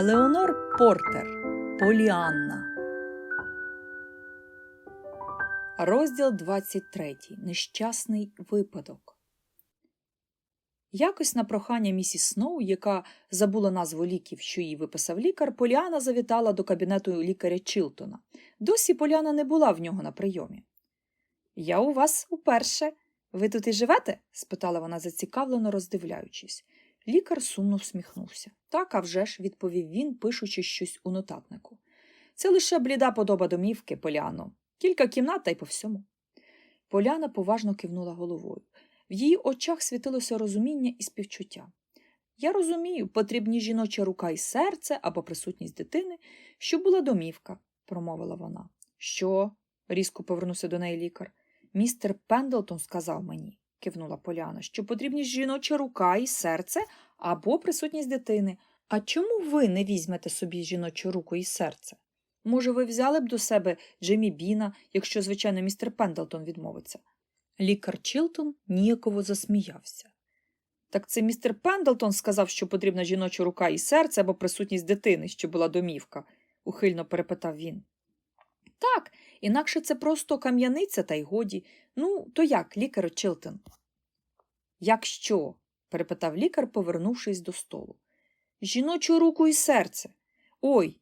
Елеонор Портер Поліанна. Розділ 23. Нещасний випадок. Якось на прохання місіс Сноу, яка забула назву ліків, що їй виписав лікар, Поліана завітала до кабінету лікаря Чілтона. Досі Поліана не була в нього на прийомі. Я у вас уперше. Ви тут і живете? спитала вона зацікавлено, роздивляючись. Лікар сумно всміхнувся. Так, а вже ж, відповів він, пишучи щось у нотатнику. Це лише бліда подоба домівки, Поляно. Кілька кімнат та й по всьому. Поляна поважно кивнула головою. В її очах світилося розуміння і співчуття. Я розумію, потрібні жіноча рука і серце або присутність дитини, щоб була домівка, промовила вона. Що? різко повернувся до неї лікар. Містер Пендлтон сказав мені, кивнула Поляна, що потрібні жіноча рука і серце або присутність дитини. А чому ви не візьмете собі жіночу руку і серце? Може, ви взяли б до себе Джемі Біна, якщо, звичайно, містер Пендлтон відмовиться? Лікар Чілтон ніяково засміявся. Так це містер Пендлтон сказав, що потрібна жіноча рука і серце або присутність дитини, що була домівка, ухильно перепитав він. Так, інакше це просто кам'яниця, та й годі. Ну, то як, лікар Чилтон? Як що? перепитав лікар, повернувшись до столу. Жіночу руку і серце. Ой,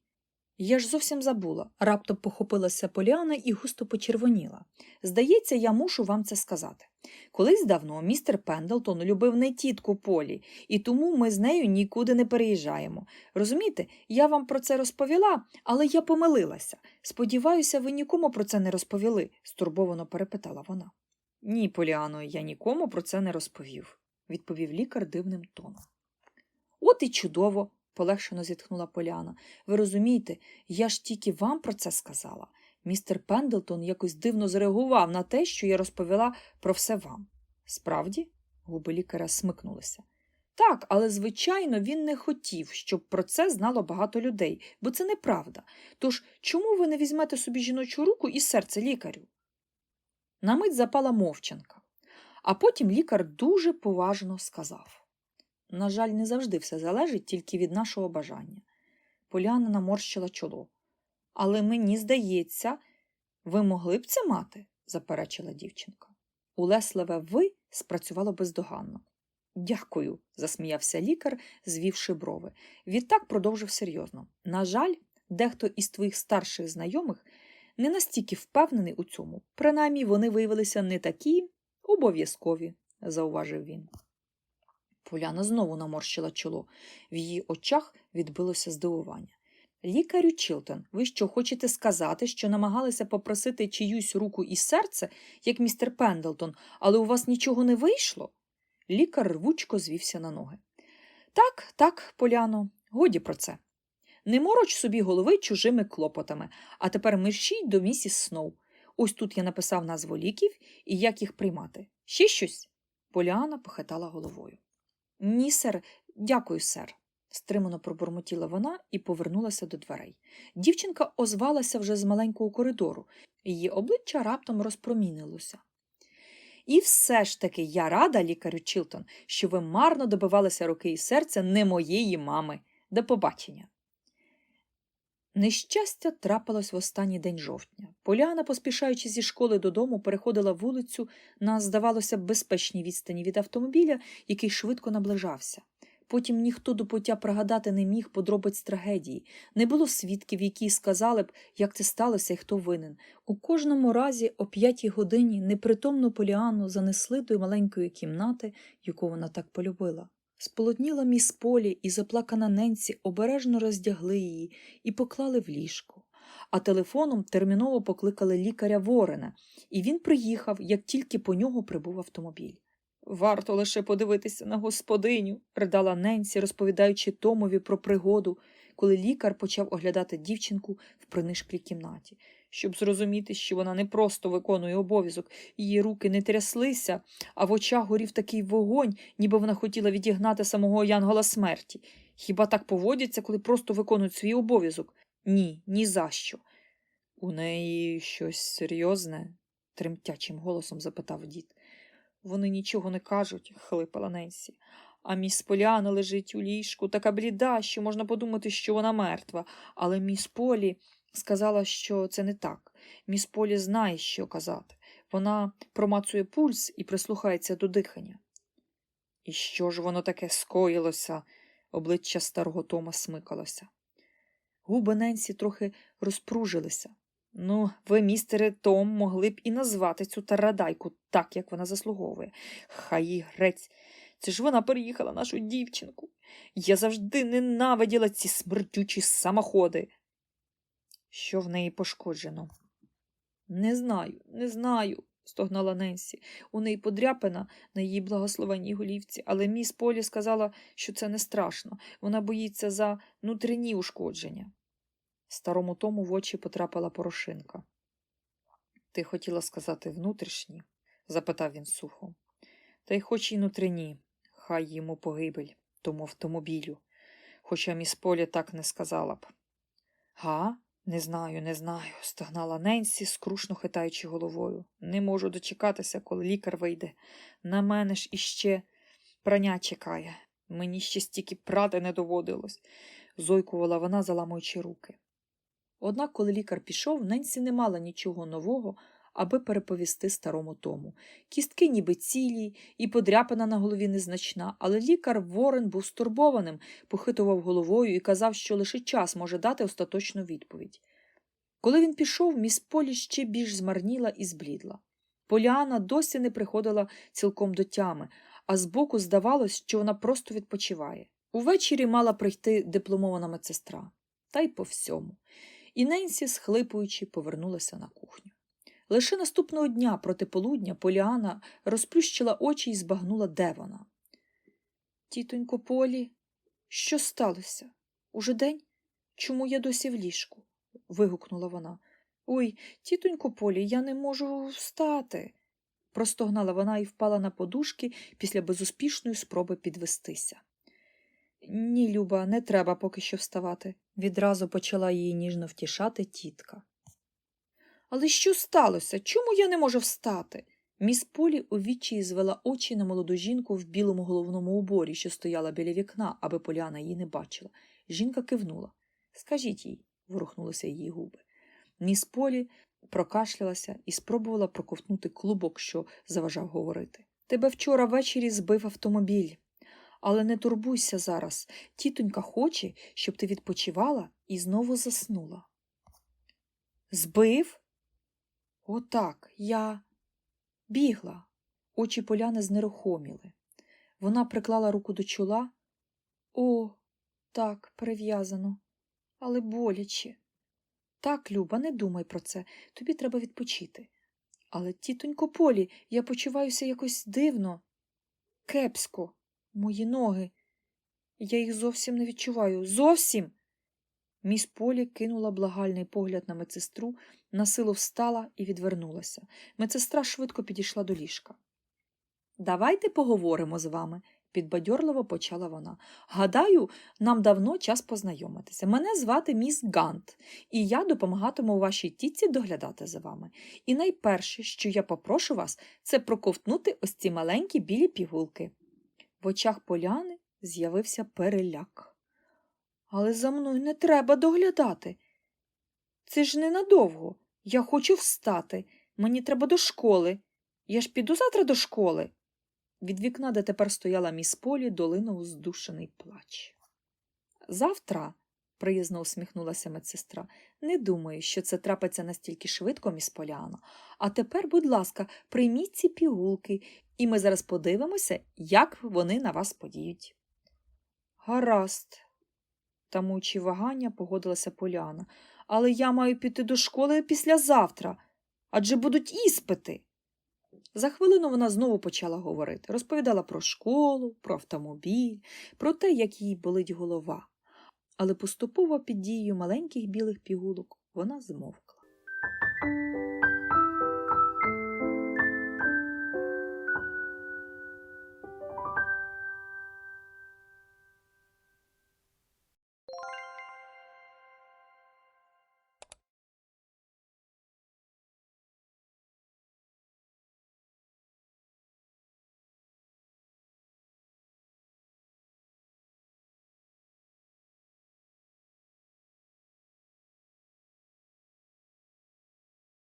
я ж зовсім забула. Раптом похопилася Поліана і густо почервоніла. Здається, я мушу вам це сказати. Колись давно містер Пендлтон любив не тітку Полі, і тому ми з нею нікуди не переїжджаємо. Розумієте, я вам про це розповіла, але я помилилася. Сподіваюся, ви нікому про це не розповіли, стурбовано перепитала вона. Ні, Поліано, я нікому про це не розповів, відповів лікар дивним тоном. От і чудово, полегшено зітхнула Поляна. Ви розумієте, я ж тільки вам про це сказала. Містер Пендлтон якось дивно зреагував на те, що я розповіла про все вам. Справді, губи лікаря смикнулися. Так, але, звичайно, він не хотів, щоб про це знало багато людей, бо це неправда. Тож чому ви не візьмете собі жіночу руку і серце лікарю? На мить запала мовчанка, а потім лікар дуже поважно сказав. На жаль, не завжди все залежить тільки від нашого бажання. Поляна наморщила чоло. Але мені здається, ви могли б це мати, заперечила дівчинка. Улесливе ви спрацювало бездоганно. Дякую, засміявся лікар, звівши брови. Відтак продовжив серйозно. На жаль, дехто із твоїх старших знайомих не настільки впевнений у цьому. Принаймні вони виявилися не такі обов'язкові, зауважив він. Поляна знову наморщила чоло. В її очах відбилося здивування. Лікарю Чілтон, ви що хочете сказати, що намагалися попросити чиюсь руку і серце, як містер Пендлтон, але у вас нічого не вийшло? Лікар рвучко звівся на ноги. Так, так, Поляно, годі про це. Не мороч собі голови чужими клопотами, а тепер мерщій до місіс Сноу. Ось тут я написав назву ліків і як їх приймати. Ще щось? Поляна похитала головою. Ні, сер, дякую, сер, стримано пробурмотіла вона і повернулася до дверей. Дівчинка озвалася вже з маленького коридору, її обличчя раптом розпромінилося. І все ж таки я рада, лікарю Чілтон, що ви марно добивалися руки і серця не моєї мами. До побачення. Нещастя трапилось в останній день жовтня. Поляна, поспішаючи зі школи додому, переходила вулицю на, здавалося безпечній відстані від автомобіля, який швидко наближався. Потім ніхто до пуття пригадати не міг подробиць трагедії, не було свідків, які сказали б, як це сталося і хто винен. У кожному разі о п'ятій годині непритомну Поліану занесли до маленької кімнати, яку вона так полюбила. Сполотніла міс Полі і заплакана Ненсі обережно роздягли її і поклали в ліжко. А телефоном терміново покликали лікаря Ворена, і він приїхав, як тільки по нього прибув автомобіль. Варто лише подивитися на господиню, ридала Ненсі, розповідаючи Томові про пригоду, коли лікар почав оглядати дівчинку в принишклій кімнаті. Щоб зрозуміти, що вона не просто виконує обов'язок, її руки не тряслися, а в очах горів такий вогонь, ніби вона хотіла відігнати самого Янгола смерті. Хіба так поводяться, коли просто виконують свій обов'язок? Ні, ні за що. У неї щось серйозне? тремтячим голосом запитав дід. Вони нічого не кажуть, хлипала Ненсі. А міс Поліана лежить у ліжку, така бліда, що можна подумати, що вона мертва. Але міс Полі сказала, що це не так. Міс Полі знає, що казати. Вона промацує пульс і прислухається до дихання. І що ж воно таке скоїлося? Обличчя старого Тома смикалося. Губи Ненсі трохи розпружилися. Ну, ви, містере Том, могли б і назвати цю тарадайку так, як вона заслуговує. Хай їй грець. Це ж вона переїхала нашу дівчинку. Я завжди ненавиділа ці смердючі самоходи. Що в неї пошкоджено? Не знаю, не знаю, стогнала Ненсі. У неї подряпина на її благословенній голівці, але міс Полі сказала, що це не страшно. Вона боїться за внутрішні ушкодження. Старому тому в очі потрапила порошинка. Ти хотіла сказати внутрішні? запитав він сухо. Та й хоч і внутрішні, хай йому погибель, тому автомобілю. Хоча міс Полі так не сказала б. Га? Не знаю, не знаю, стогнала Ненсі, скрушно хитаючи головою. Не можу дочекатися, коли лікар вийде. На мене ж іще прання чекає. Мені ще стільки прати не доводилось, зойкувала вона, заламуючи руки. Однак, коли лікар пішов, Ненсі не мала нічого нового, аби переповісти старому тому. Кістки ніби цілі, і подряпина на голові незначна, але лікар Ворен був стурбованим, похитував головою і казав, що лише час може дати остаточну відповідь. Коли він пішов, міс Полі ще більш змарніла і зблідла. Поліана досі не приходила цілком до тями, а збоку здавалось, що вона просто відпочиває. Увечері мала прийти дипломована медсестра, та й по всьому. І Ненсі, схлипуючи, повернулася на кухню. Лише наступного дня проти полудня Поліана розплющила очі і збагнула, де вона. Тітонько Полі, що сталося? Уже день? Чому я досі в ліжку? вигукнула вона. Ой, тітонько Полі, я не можу встати. простогнала вона і впала на подушки після безуспішної спроби підвестися. Ні, Люба, не треба поки що вставати, відразу почала її ніжно втішати тітка. Але що сталося? Чому я не можу встати? Міс Полі у відчаї звела очі на молоду жінку в білому головному уборі, що стояла біля вікна, аби Поляна її не бачила. Жінка кивнула. Скажіть їй, ворухнулися її губи. Міс Полі прокашлялася і спробувала проковтнути клубок, що заважав говорити. Тебе вчора ввечері збив автомобіль. Але не турбуйся зараз. Тітонька хоче, щоб ти відпочивала і знову заснула. Збив? Отак, я бігла. Очі поляни знерухоміли. Вона приклала руку до чола. О, так, перев'язано, але боляче. Так, Люба, не думай про це. Тобі треба відпочити. Але, тітонько Полі, я почуваюся якось дивно, кепсько, мої ноги. Я їх зовсім не відчуваю. Зовсім. Міс Полі кинула благальний погляд на медсестру, насилу встала і відвернулася. Медсестра швидко підійшла до ліжка. Давайте поговоримо з вами, підбадьорливо почала вона. Гадаю, нам давно час познайомитися. Мене звати міс Гант, і я допомагатиму вашій тітці доглядати за вами. І найперше, що я попрошу вас, це проковтнути ось ці маленькі білі пігулки. В очах поляни з'явився переляк. Але за мною не треба доглядати. Це ж ненадовго. Я хочу встати. Мені треба до школи. Я ж піду завтра до школи. Від вікна, де тепер стояла міс Полі, долинув здушений плач. Завтра, приязно усміхнулася медсестра, не думаю, що це трапиться настільки швидко, міс Поляна. А тепер, будь ласка, прийміть ці пігулки, і ми зараз подивимося, як вони на вас подіють. Гаразд, тамуючи вагання, погодилася Поляна. Але я маю піти до школи післязавтра, адже будуть іспити. За хвилину вона знову почала говорити, розповідала про школу, про автомобіль, про те, як їй болить голова. Але поступово під дією маленьких білих пігулок вона змовкла.